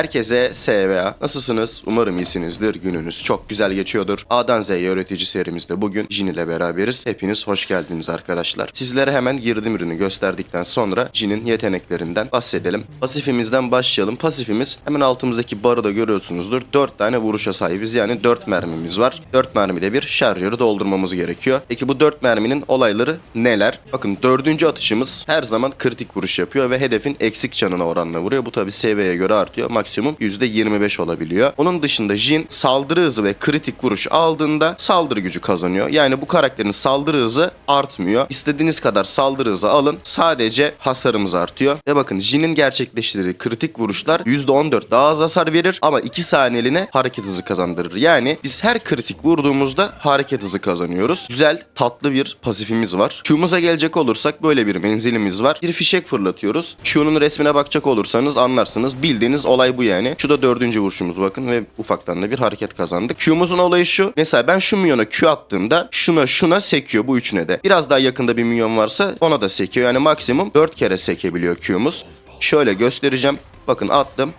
Herkese SVA. Nasılsınız? Umarım iyisinizdir. Gününüz çok güzel geçiyordur. A'dan Z'ye öğretici serimizde bugün Jin ile beraberiz. Hepiniz hoş geldiniz arkadaşlar. Sizlere hemen girdim ürünü gösterdikten sonra Jin'in yeteneklerinden bahsedelim. Pasifimizden başlayalım. Pasifimiz hemen altımızdaki barı da görüyorsunuzdur. 4 tane vuruşa sahibiz. Yani 4 mermimiz var. 4 mermide bir şarjörü doldurmamız gerekiyor. Peki bu 4 merminin olayları neler? Bakın dördüncü atışımız her zaman kritik vuruş yapıyor ve hedefin eksik canına oranla vuruyor. Bu tabi seviyeye göre artıyor. Maksimum %25 olabiliyor. Onun dışında Jin saldırı hızı ve kritik vuruş aldığında saldırı gücü kazanıyor. Yani bu karakterin saldırı hızı artmıyor. İstediğiniz kadar saldırı hızı alın. Sadece hasarımız artıyor. Ve bakın Jin'in gerçekleştirdiği kritik vuruşlar %14 daha az hasar verir ama 2 saniyeliğine hareket hızı kazandırır. Yani biz her kritik vurduğumuzda hareket hızı kazanıyoruz. Güzel, tatlı bir pasifimiz var. Q'muza gelecek olursak böyle bir menzilimiz var. Bir fişek fırlatıyoruz. Q'nun resmine bakacak olursanız anlarsınız. Bildiğiniz olay bu yani. Şu da dördüncü vuruşumuz bakın ve ufaktan da bir hareket kazandık. Q'muzun olayı şu. Mesela ben şu minyona Q attığımda şuna şuna sekiyor bu üçüne de. Biraz daha yakında bir minyon varsa ona da sekiyor. Yani maksimum 4 kere sekebiliyor Q'muz. Şöyle göstereceğim. Bakın attım.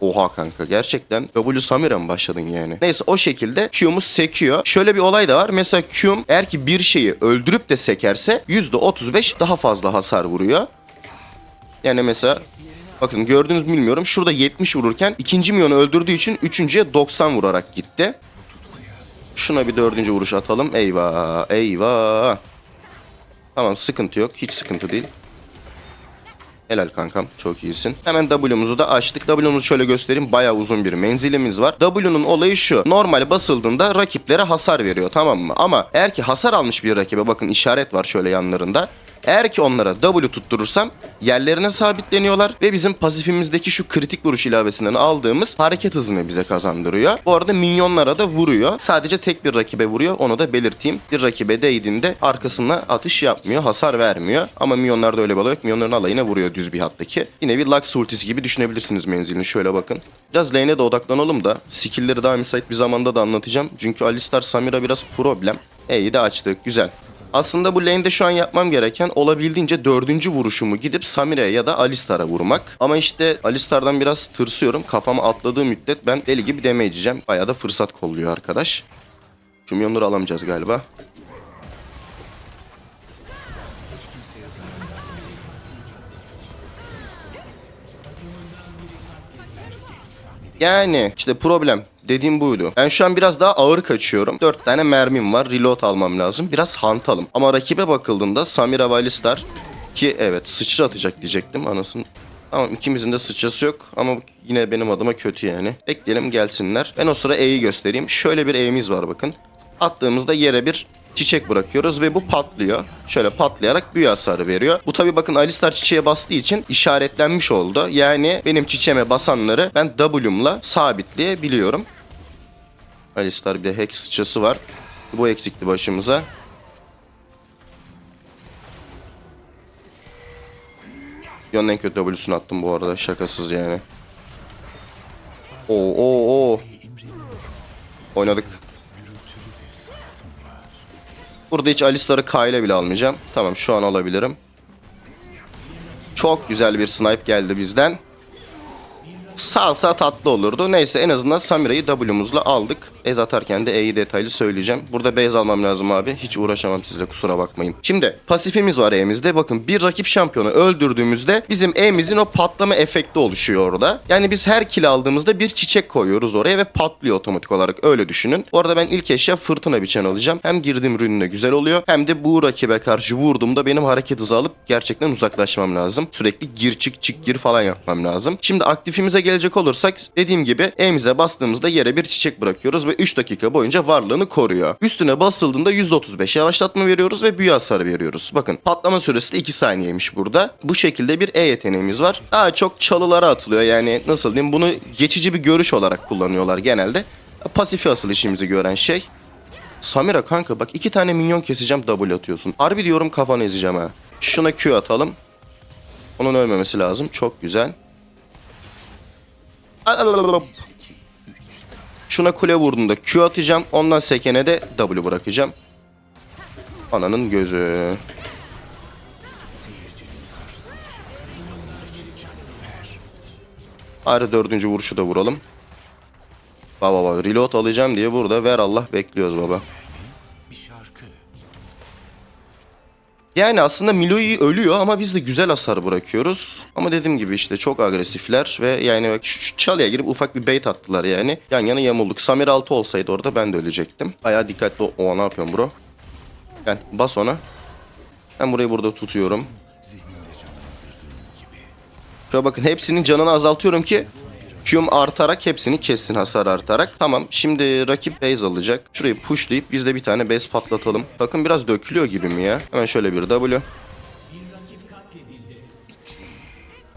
Oha kanka gerçekten W Samira mı başladın yani? Neyse o şekilde Q'muz sekiyor. Şöyle bir olay da var. Mesela Q'm eğer ki bir şeyi öldürüp de sekerse %35 daha fazla hasar vuruyor. Yani mesela bakın gördünüz mü bilmiyorum. Şurada 70 vururken ikinci milyonu öldürdüğü için üçüncüye 90 vurarak gitti. Şuna bir dördüncü vuruş atalım. Eyvah eyvah. Tamam sıkıntı yok. Hiç sıkıntı değil. Helal kankam çok iyisin. Hemen W'muzu da açtık. W'muzu şöyle göstereyim. Bayağı uzun bir menzilimiz var. W'nun olayı şu. Normal basıldığında rakiplere hasar veriyor tamam mı? Ama eğer ki hasar almış bir rakibe bakın işaret var şöyle yanlarında. Eğer ki onlara W tutturursam yerlerine sabitleniyorlar ve bizim pasifimizdeki şu kritik vuruş ilavesinden aldığımız hareket hızını bize kazandırıyor. Bu arada minyonlara da vuruyor. Sadece tek bir rakibe vuruyor. Onu da belirteyim. Bir rakibe değdiğinde arkasına atış yapmıyor. Hasar vermiyor. Ama minyonlarda öyle bir yok. Minyonların alayına vuruyor düz bir hattaki. Yine bir Lux ultisi gibi düşünebilirsiniz menzilini. Şöyle bakın. Biraz lane'e de odaklanalım da skill'leri daha müsait bir zamanda da anlatacağım. Çünkü Alistar Samira biraz problem. E'yi de açtık. Güzel. Aslında bu lane'de şu an yapmam gereken olabildiğince dördüncü vuruşumu gidip Samire'ye ya da Alistar'a vurmak. Ama işte Alistar'dan biraz tırsıyorum. Kafama atladığı müddet ben deli gibi damage yiyeceğim. Bayağı da fırsat kolluyor arkadaş. Şu milyonları alamayacağız galiba. Yani işte problem dediğim buydu. Ben şu an biraz daha ağır kaçıyorum. 4 tane mermim var. Reload almam lazım. Biraz hantalım. Ama rakibe bakıldığında Samira Valistar ki evet sıçra atacak diyecektim anasını. Tamam ikimizin de sıçrası yok ama yine benim adıma kötü yani. Bekleyelim gelsinler. Ben o sıra E'yi göstereyim. Şöyle bir E'miz var bakın. Attığımızda yere bir çiçek bırakıyoruz ve bu patlıyor. Şöyle patlayarak büyü hasarı veriyor. Bu tabi bakın Alistar çiçeğe bastığı için işaretlenmiş oldu. Yani benim çiçeğime basanları ben W'mla sabitleyebiliyorum. Alistar bir de Hex sıçrası var. Bu eksikti başımıza. Dünyanın en kötü W'sunu attım bu arada. Şakasız yani. Oo oo oo. Oynadık. Burada hiç Alistar'ı K ile bile almayacağım. Tamam şu an alabilirim. Çok güzel bir snipe geldi bizden. Salsa tatlı olurdu. Neyse en azından Samira'yı W'muzla aldık. Ez atarken de E'yi detaylı söyleyeceğim. Burada base almam lazım abi. Hiç uğraşamam sizle kusura bakmayın. Şimdi pasifimiz var E'mizde. Bakın bir rakip şampiyonu öldürdüğümüzde bizim E'mizin o patlama efekti oluşuyor orada. Yani biz her kill aldığımızda bir çiçek koyuyoruz oraya ve patlıyor otomatik olarak. Öyle düşünün. Bu arada ben ilk eşya fırtına biçen alacağım. Hem girdiğim rününe güzel oluyor. Hem de bu rakibe karşı vurduğumda benim hareket hızı alıp gerçekten uzaklaşmam lazım. Sürekli gir çık çık gir falan yapmam lazım. Şimdi aktifimize gelecek olursak dediğim gibi E'mize bastığımızda yere bir çiçek bırakıyoruz ve 3 dakika boyunca varlığını koruyor. Üstüne basıldığında %35 yavaşlatma veriyoruz ve büyü hasarı veriyoruz. Bakın patlama süresi de 2 saniyeymiş burada. Bu şekilde bir E yeteneğimiz var. Daha çok çalılara atılıyor yani nasıl diyeyim bunu geçici bir görüş olarak kullanıyorlar genelde. Pasifi asıl işimizi gören şey. Samira kanka bak iki tane minyon keseceğim double atıyorsun. Harbi diyorum kafanı ezeceğim ha. Şuna Q atalım. Onun ölmemesi lazım. Çok güzel. Şuna kule vurduğunda Q atacağım. Ondan sekene de W bırakacağım. Ananın gözü. Bari dördüncü vuruşu da vuralım. Baba baba reload alacağım diye burada ver Allah bekliyoruz baba. Yani aslında Milo'yu ölüyor ama biz de güzel hasar bırakıyoruz. Ama dediğim gibi işte çok agresifler ve yani şu, şu çalıya girip ufak bir bait attılar yani. Yan yana yamulduk. Samir 6 olsaydı orada ben de ölecektim. Baya dikkatli ol. Oha ne yapıyorsun bro? Gel bas ona. Ben burayı burada tutuyorum. Şöyle bakın hepsinin canını azaltıyorum ki Q'm artarak hepsini kessin hasar artarak. Tamam şimdi rakip base alacak. Şurayı pushlayıp biz de bir tane base patlatalım. Bakın biraz dökülüyor gibi mi ya? Hemen şöyle bir W.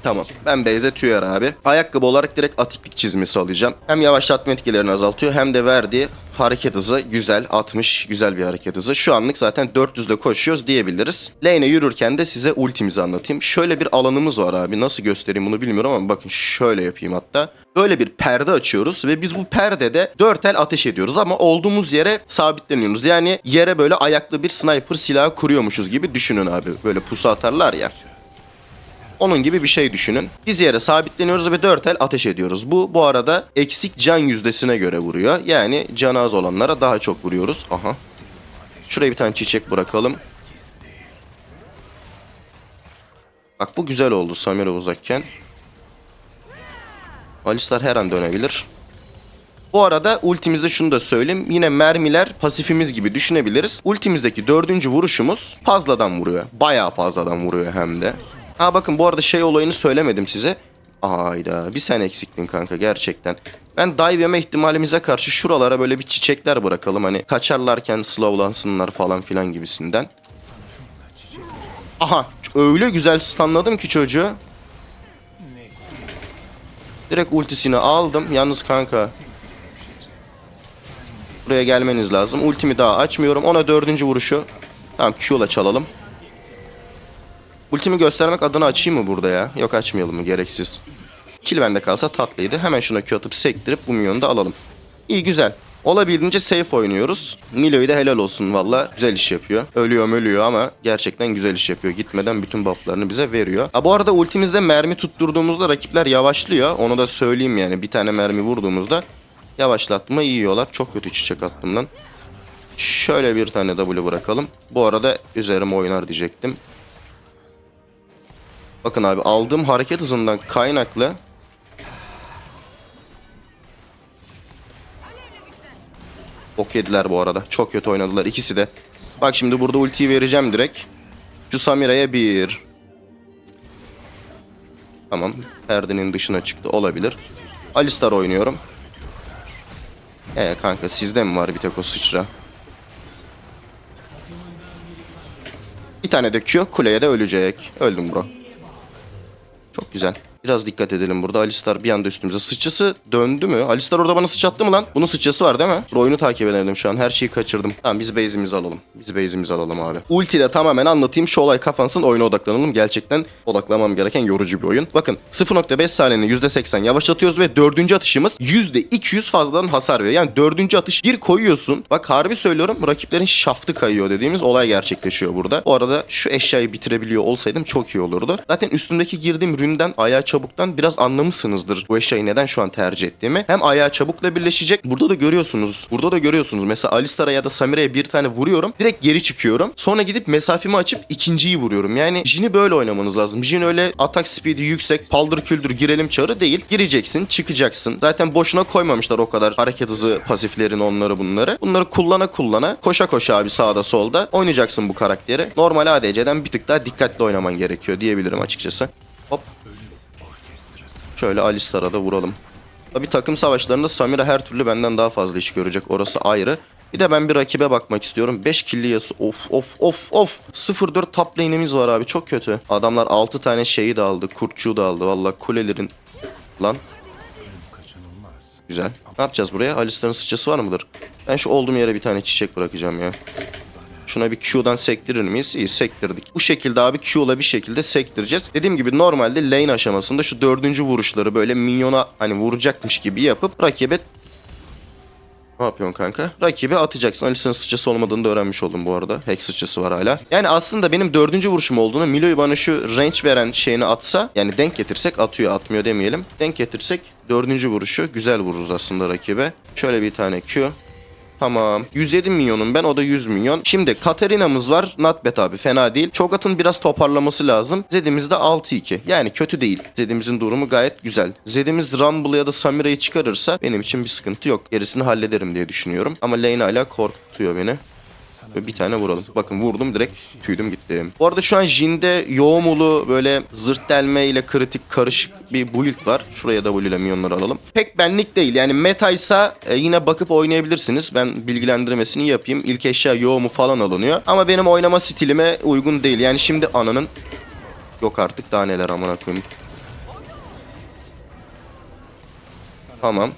Tamam. Ben base'e tüyer abi. Ayakkabı olarak direkt atiklik çizmesi alacağım. Hem yavaşlatma etkilerini azaltıyor hem de verdiği hareket hızı güzel. 60 güzel bir hareket hızı. Şu anlık zaten 400'de koşuyoruz diyebiliriz. Lane'e yürürken de size ultimizi anlatayım. Şöyle bir alanımız var abi. Nasıl göstereyim bunu bilmiyorum ama bakın şöyle yapayım hatta. Böyle bir perde açıyoruz ve biz bu perdede 4 el ateş ediyoruz ama olduğumuz yere sabitleniyoruz. Yani yere böyle ayaklı bir sniper silahı kuruyormuşuz gibi düşünün abi. Böyle pusu atarlar ya. Onun gibi bir şey düşünün. Biz yere sabitleniyoruz ve 4 el ateş ediyoruz. Bu bu arada eksik can yüzdesine göre vuruyor. Yani canı az olanlara daha çok vuruyoruz. Aha. Şuraya bir tane çiçek bırakalım. Bak bu güzel oldu Samira uzakken. Alistar her an dönebilir. Bu arada ultimizde şunu da söyleyeyim. Yine mermiler pasifimiz gibi düşünebiliriz. Ultimizdeki dördüncü vuruşumuz fazladan vuruyor. Bayağı fazladan vuruyor hem de. Ha bakın bu arada şey olayını söylemedim size. Ayda bir sen eksiktin kanka gerçekten. Ben dive yeme ihtimalimize karşı şuralara böyle bir çiçekler bırakalım. Hani kaçarlarken slowlansınlar falan filan gibisinden. Aha öyle güzel stunladım ki çocuğu. Direkt ultisini aldım. Yalnız kanka Buraya gelmeniz lazım. Ultimi daha açmıyorum. Ona dördüncü vuruşu. Tamam Q'la çalalım. Ultimi göstermek adına açayım mı burada ya? Yok açmayalım mı? Gereksiz. Kill bende kalsa tatlıydı. Hemen şuna Q atıp sektirip bu minyonu da alalım. İyi güzel. Olabildiğince safe oynuyoruz. Milo'yu da helal olsun valla. Güzel iş yapıyor. Ölüyor ölüyor ama gerçekten güzel iş yapıyor. Gitmeden bütün bufflarını bize veriyor. Ha, bu arada ultimizde mermi tutturduğumuzda rakipler yavaşlıyor. Onu da söyleyeyim yani. Bir tane mermi vurduğumuzda yavaşlatma yiyorlar. Çok kötü çiçek attım lan. Şöyle bir tane W bırakalım. Bu arada üzerime oynar diyecektim. Bakın abi aldığım hareket hızından kaynaklı Ok yediler bu arada. Çok kötü oynadılar ikisi de. Bak şimdi burada ultiyi vereceğim direkt. Şu Samira'ya bir. Tamam. Perdenin dışına çıktı. Olabilir. Alistar oynuyorum. Ee kanka sizde mi var bir tek o sıçra? Bir tane de Q. Kuleye de ölecek. Öldüm bro. Çok güzel. Biraz dikkat edelim burada. Alistar bir anda üstümüze. Sıçrası döndü mü? Alistar orada bana sıçrattı mı lan? Bunun sıçrası var değil mi? Dur, Oyunu takip edelim şu an. Her şeyi kaçırdım. Tamam biz base'imizi alalım. Biz base'imizi alalım abi. Ultiyle tamamen anlatayım. Şu olay kapansın. Oyuna odaklanalım. Gerçekten odaklamam gereken yorucu bir oyun. Bakın 0.5 saniyenin %80 yavaşlatıyoruz ve dördüncü atışımız %200 fazladan hasar veriyor. Yani dördüncü atış bir koyuyorsun. Bak harbi söylüyorum rakiplerin şaftı kayıyor dediğimiz olay gerçekleşiyor burada. Bu arada şu eşyayı bitirebiliyor olsaydım çok iyi olurdu. Zaten üstümdeki girdiğim ründen ayağa çabuktan biraz anlamışsınızdır bu eşyayı neden şu an tercih ettiğimi. Hem ayağa çabukla birleşecek. Burada da görüyorsunuz. Burada da görüyorsunuz. Mesela Alistar'a ya da Samire'ye bir tane vuruyorum. Direkt geri çıkıyorum. Sonra gidip mesafemi açıp ikinciyi vuruyorum. Yani Jin'i böyle oynamanız lazım. Jin öyle atak speed'i yüksek, paldır küldür girelim çarı değil. Gireceksin, çıkacaksın. Zaten boşuna koymamışlar o kadar hareket hızı pasiflerini onları bunları. Bunları kullana kullana koşa koşa abi sağda solda oynayacaksın bu karakteri. Normal ADC'den bir tık daha dikkatli oynaman gerekiyor diyebilirim açıkçası. Şöyle Alistar'a da vuralım. Tabi takım savaşlarında Samira her türlü benden daha fazla iş görecek. Orası ayrı. Bir de ben bir rakibe bakmak istiyorum. 5 killi yası. Of of of of. 0-4 top lane'imiz var abi. Çok kötü. Adamlar 6 tane şeyi de aldı. Kurtçuğu da aldı. Valla kulelerin... Lan. Güzel. Ne yapacağız buraya? Alistar'ın sıçrası var mıdır? Ben şu olduğum yere bir tane çiçek bırakacağım ya. Şuna bir Q'dan sektirir miyiz? İyi sektirdik. Bu şekilde abi Q'la bir şekilde sektireceğiz. Dediğim gibi normalde lane aşamasında şu dördüncü vuruşları böyle minyona hani vuracakmış gibi yapıp rakibe... Ne yapıyorsun kanka? Rakibi atacaksın. Alisa'nın sıçrası olmadığını da öğrenmiş oldum bu arada. Hack sıçrası var hala. Yani aslında benim dördüncü vuruşum olduğunu Milo'yu bana şu range veren şeyini atsa yani denk getirsek atıyor atmıyor demeyelim. Denk getirsek dördüncü vuruşu güzel vururuz aslında rakibe. Şöyle bir tane Q. Tamam. 107 milyonum ben o da 100 milyon. Şimdi Katarina'mız var. Not bad abi fena değil. Cho'Gath'ın biraz toparlaması lazım. Zed'imiz de 6-2. Yani kötü değil. Zed'imizin durumu gayet güzel. Zed'imiz Rumble ya da Samira'yı çıkarırsa benim için bir sıkıntı yok. Gerisini hallederim diye düşünüyorum. Ama lane hala korkutuyor beni. Ve bir tane vuralım. Bakın vurdum direkt tüydüm gitti. Bu arada şu an Jin'de yoğumulu böyle zırt delme ile kritik karışık bir build var. Şuraya W ile minyonları alalım. Pek benlik değil yani metaysa e, yine bakıp oynayabilirsiniz. Ben bilgilendirmesini yapayım. İlk eşya yoğumu falan alınıyor. Ama benim oynama stilime uygun değil. Yani şimdi ananın yok artık daha neler amına koyayım. Tamam.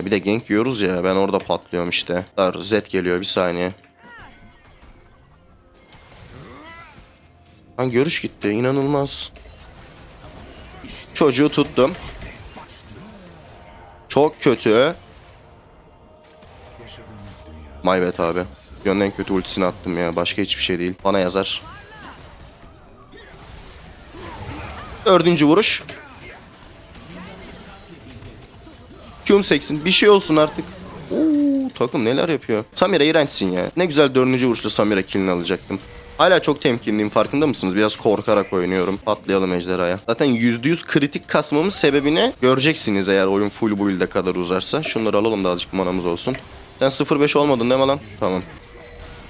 Bir de gank yiyoruz ya ben orada patlıyorum işte. Z geliyor bir saniye. Lan görüş gitti inanılmaz. Çocuğu tuttum. Çok kötü. My bad abi. Dünyanın en kötü ultisini attım ya. Başka hiçbir şey değil. Bana yazar. Dördüncü vuruş. Q'm seksin. Bir şey olsun artık. Oo, takım neler yapıyor. Samira iğrençsin ya. Ne güzel dördüncü vuruşta Samira killini alacaktım. Hala çok temkinliyim farkında mısınız? Biraz korkarak oynuyorum. Patlayalım ejderhaya. Zaten %100 kritik kasmamın sebebini göreceksiniz eğer oyun full build'e kadar uzarsa. Şunları alalım da azıcık manamız olsun. Sen 0-5 olmadın değil mi lan? Tamam.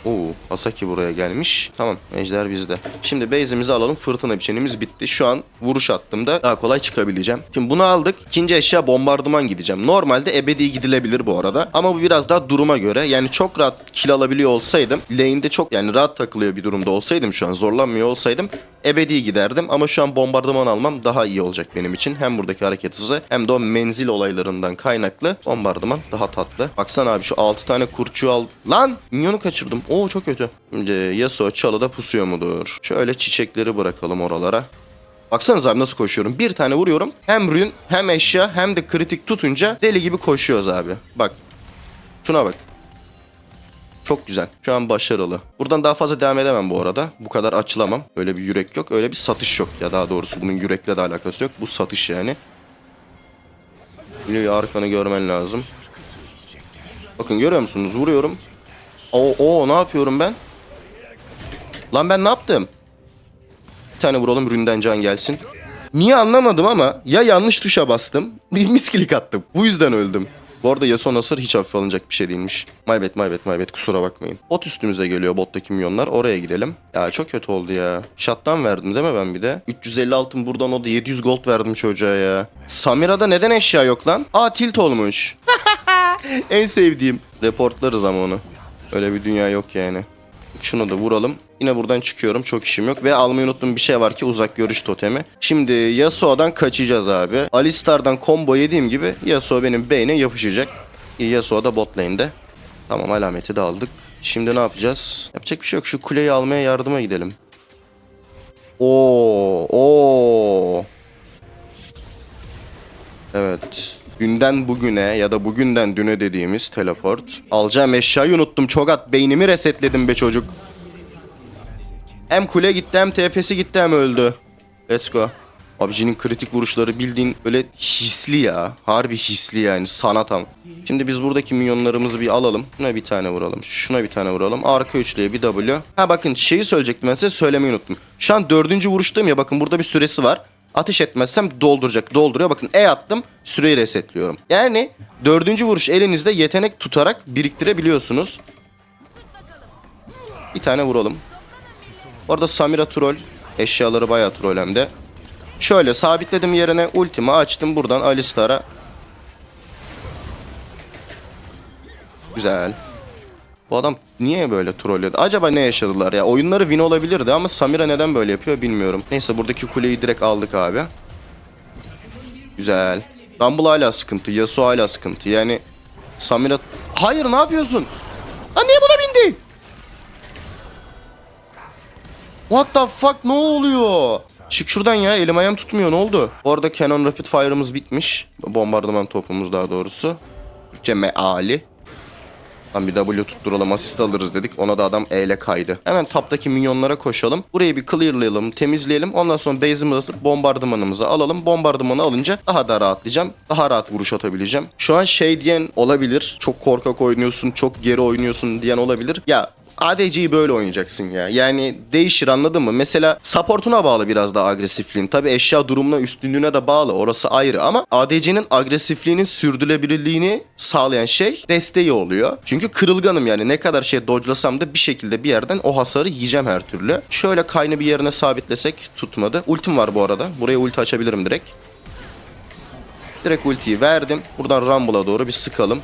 Oo, Asaki buraya gelmiş. Tamam, ejder bizde. Şimdi base'imizi alalım. Fırtına biçenimiz bitti. Şu an vuruş attığımda daha kolay çıkabileceğim. Şimdi bunu aldık. İkinci eşya bombardıman gideceğim. Normalde ebedi gidilebilir bu arada. Ama bu biraz daha duruma göre. Yani çok rahat kill alabiliyor olsaydım. Lane'de çok yani rahat takılıyor bir durumda olsaydım şu an. Zorlanmıyor olsaydım. Ebedi giderdim. Ama şu an bombardıman almam daha iyi olacak benim için. Hem buradaki hareket hızı hem de o menzil olaylarından kaynaklı. Bombardıman daha tatlı. Baksana abi şu 6 tane kurçu al. Lan! Minyonu kaçırdım. Oo çok kötü. Şimdi Yasuo çalıda pusuyor mudur? Şöyle çiçekleri bırakalım oralara. Baksanıza abi nasıl koşuyorum. Bir tane vuruyorum. Hem rün hem eşya hem de kritik tutunca deli gibi koşuyoruz abi. Bak. Şuna bak. Çok güzel. Şu an başarılı. Buradan daha fazla devam edemem bu arada. Bu kadar açılamam. Öyle bir yürek yok. Öyle bir satış yok. Ya daha doğrusu bunun yürekle de alakası yok. Bu satış yani. Bir arkanı görmen lazım. Bakın görüyor musunuz? Vuruyorum. Oo, oo ne yapıyorum ben? Lan ben ne yaptım? Bir tane vuralım ründen can gelsin. Niye anlamadım ama ya yanlış tuşa bastım. Bir misklik attım. Bu yüzden öldüm. Bu arada Yasuo Nasır hiç hafife alınacak bir şey değilmiş. My bad, my bad, my bad. Kusura bakmayın. Bot üstümüze geliyor bottaki milyonlar. Oraya gidelim. Ya çok kötü oldu ya. Shut'tan verdim değil mi ben bir de? 350 altın buradan o da 700 gold verdim çocuğa ya. Samira'da neden eşya yok lan? Aa tilt olmuş. en sevdiğim. Reportlarız ama onu. Öyle bir dünya yok yani. Şunu da vuralım. Yine buradan çıkıyorum. Çok işim yok. Ve almayı unuttuğum bir şey var ki uzak görüş totemi. Şimdi Yasuo'dan kaçacağız abi. Alistar'dan combo yediğim gibi Yasuo benim beyne yapışacak. Yasuo da bot lane'de. Tamam alameti de aldık. Şimdi ne yapacağız? Yapacak bir şey yok. Şu kuleyi almaya yardıma gidelim. Oo, oo. Evet. Günden bugüne ya da bugünden düne dediğimiz teleport. Alacağım eşyayı unuttum. Çogat beynimi resetledim be çocuk. Hem kule gitti hem TP'si gitti hem öldü. Let's go. Abicinin kritik vuruşları bildiğin böyle hisli ya. Harbi hisli yani sanat ama. Şimdi biz buradaki minyonlarımızı bir alalım. Şuna bir tane vuralım. Şuna bir tane vuralım. Arka üçlüye bir W. Ha bakın şeyi söyleyecektim ben size söylemeyi unuttum. Şu an dördüncü vuruştayım ya bakın burada bir süresi var. Ateş etmezsem dolduracak. Dolduruyor. Bakın E attım. Süreyi resetliyorum. Yani dördüncü vuruş elinizde yetenek tutarak biriktirebiliyorsunuz. Bir tane vuralım. Orada Samira troll. Eşyaları bayağı troll hem de. Şöyle sabitledim yerine ultimi açtım buradan Alistar'a. Güzel. Bu adam niye böyle trolledi? Acaba ne yaşadılar ya? Oyunları win olabilirdi ama Samira neden böyle yapıyor bilmiyorum. Neyse buradaki kuleyi direkt aldık abi. Güzel. Rumble hala sıkıntı. Yasuo hala sıkıntı. Yani Samira... Hayır ne yapıyorsun? Lan niye buna bindi? What the fuck ne oluyor? çık şuradan ya elim ayağım tutmuyor ne oldu? Bu arada Canon Rapid Fire'ımız bitmiş. Bombardıman topumuz daha doğrusu. Türkçe meali. Lan bir W tutturalım asist alırız dedik. Ona da adam E ile kaydı. Hemen taptaki minyonlara koşalım. Burayı bir clearlayalım, temizleyelim. Ondan sonra base'imizi atıp bombardımanımızı alalım. Bombardımanı alınca daha da rahatlayacağım. Daha rahat vuruş atabileceğim. Şu an şey diyen olabilir. Çok korkak oynuyorsun, çok geri oynuyorsun diyen olabilir. Ya ADC'yi böyle oynayacaksın ya. Yani değişir anladın mı? Mesela supportuna bağlı biraz daha agresifliğin. Tabi eşya durumuna, üstünlüğüne de bağlı. Orası ayrı ama ADC'nin agresifliğinin sürdürülebilirliğini sağlayan şey desteği oluyor. Çünkü kırılganım yani. Ne kadar şey dodge'lasam da bir şekilde bir yerden o hasarı yiyeceğim her türlü. Şöyle kayını bir yerine sabitlesek tutmadı. Ultim var bu arada. Buraya ulti açabilirim direkt. Direkt ultiyi verdim. Buradan Rumble'a doğru bir sıkalım.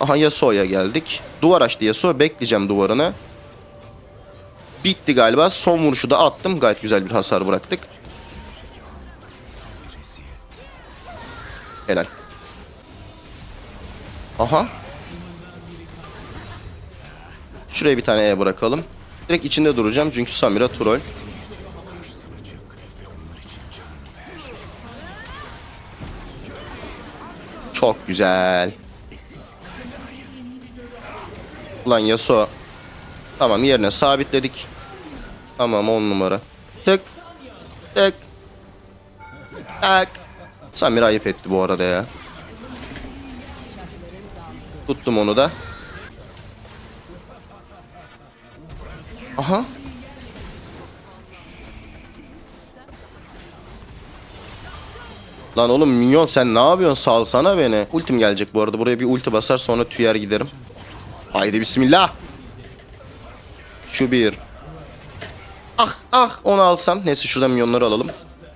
Aha Yasuo'ya geldik. Duvar açtı Yasuo. Bekleyeceğim duvarını. Bitti galiba. Son vuruşu da attım. Gayet güzel bir hasar bıraktık. Helal. Aha. Şuraya bir tane E bırakalım. Direkt içinde duracağım çünkü Samira troll. Çok güzel. Ulan Yasuo. Tamam yerine sabitledik. Tamam 10 numara. Tık. Tık. Tak. Samir ayıp etti bu arada ya. Tuttum onu da. Aha. Lan oğlum minyon sen ne yapıyorsun salsana beni. Ultim gelecek bu arada buraya bir ulti basar sonra tüyer giderim. Haydi bismillah. Şu bir. Ah ah onu alsam. Neyse şuradan milyonları alalım.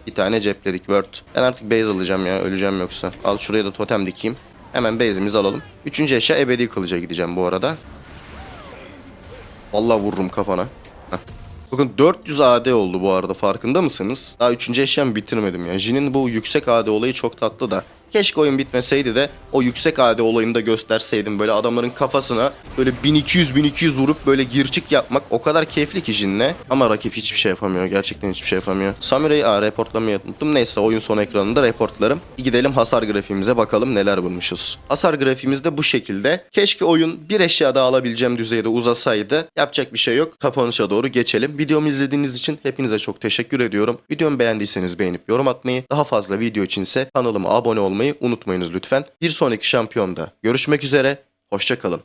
Bir tane cepledik word. Ben artık base alacağım ya öleceğim yoksa. Al şuraya da totem dikeyim. Hemen base'imizi alalım. Üçüncü eşya ebedi kılıca gideceğim bu arada. Vallahi vururum kafana. Heh. Bakın 400 AD oldu bu arada farkında mısınız? Daha üçüncü eşyamı bitirmedim ya. Jin'in bu yüksek AD olayı çok tatlı da. Keşke oyun bitmeseydi de o yüksek AD olayını da gösterseydim. Böyle adamların kafasına böyle 1200-1200 vurup böyle girçik yapmak o kadar keyifli ki Jin'le. Ama rakip hiçbir şey yapamıyor. Gerçekten hiçbir şey yapamıyor. Samurai'yi aa, reportlamayı unuttum. Neyse oyun son ekranında reportlarım. Gidelim hasar grafiğimize bakalım neler bulmuşuz. Hasar grafiğimiz de bu şekilde. Keşke oyun bir eşya daha alabileceğim düzeyde uzasaydı. Yapacak bir şey yok. Kapanışa doğru geçelim. Videomu izlediğiniz için hepinize çok teşekkür ediyorum. Videomu beğendiyseniz beğenip yorum atmayı, daha fazla video içinse kanalıma abone olmayı unutmayınız lütfen. Bir sonraki şampiyonda görüşmek üzere. Hoşçakalın.